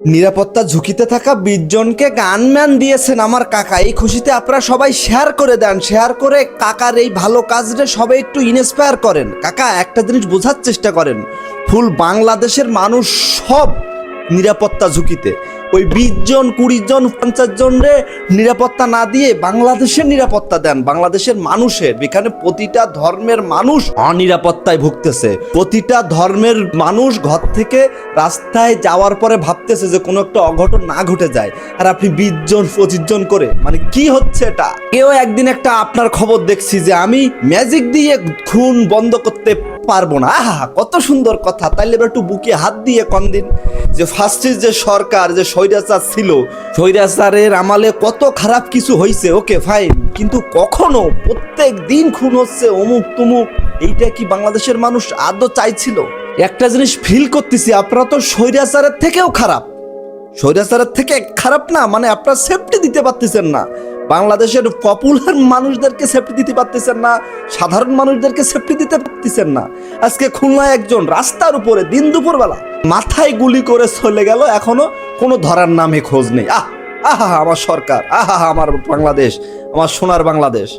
নিরাপত্তা ঝুঁকিতে থাকা বিশ জনকে গানম্যান দিয়েছেন আমার কাকা। এই খুশিতে আপনারা সবাই শেয়ার করে দেন। শেয়ার করে কাকার এই ভালো কাজটা সবাই একটু ইন্সপায়ার করেন। কাকা, একটা জিনিস বোঝার চেষ্টা করেন। ফুল বাংলাদেশের মানুষ সব নিরাপত্তা ঝুঁকিতে। ওই বিশ জন কুড়ি জন পঞ্চাশ জন রে নিরাপত্তা না দিয়ে বাংলাদেশের নিরাপত্তা দেন, বাংলাদেশের মানুষের। এখানে প্রতিটা ধর্মের মানুষ অনিরাপত্তায় ভুগতেছে। প্রতিটা ধর্মের মানুষ ঘর থেকে রাস্তায় যাওয়ার পরে ভাবতেছে যে কোনো একটা অঘটন না ঘটে যায়। আর আপনি বিশ জন পঁচিশ জন করে মানে কি হচ্ছে এটা? কেউ একদিন একটা আপনার খবর দেখছি যে আমি ম্যাজিক দিয়ে খুন বন্ধ করতে পারব না। আহা, কত সুন্দর কথা। তাইলে এবার একটু বুকে হাত দিয়ে কম দিন যে ফার্স্টের যে সরকার, যে স্বৈরাচার ছিল, স্বৈরাচারের আমালে কত খারাপ কিছু হয়েছে ওকে ফাইন কিন্তু কখনো প্রত্যেক দিন খুন হচ্ছে অমুক তুমুক, এইটা কি বাংলাদেশের মানুষ আদৌ চাইছিল? একটা জিনিস ফিল করতেছি, আপনারা তো স্বৈরাচারের থেকেও খারাপ। স্বৈরাচারের থেকে খারাপ না মানে আপনারা সেফটি দিতে পারতেছেন না। বাংলাদেশের পপুলার মানুষদেরকে সেফটি দিতে পারতেছেন না, সাধারণ মানুষদেরকে সেফটি দিতে পারতেছেন না। আজকে খুলনায় একজন রাস্তার উপরে দিন দুপুরবেলা মাথায় গুলি করে চলে গেল, এখনও কোনো ধরার নামে খোঁজ নেই। আহ, আহা আমার সরকার আহা, আমার বাংলাদেশ, আমার সোনার বাংলাদেশ।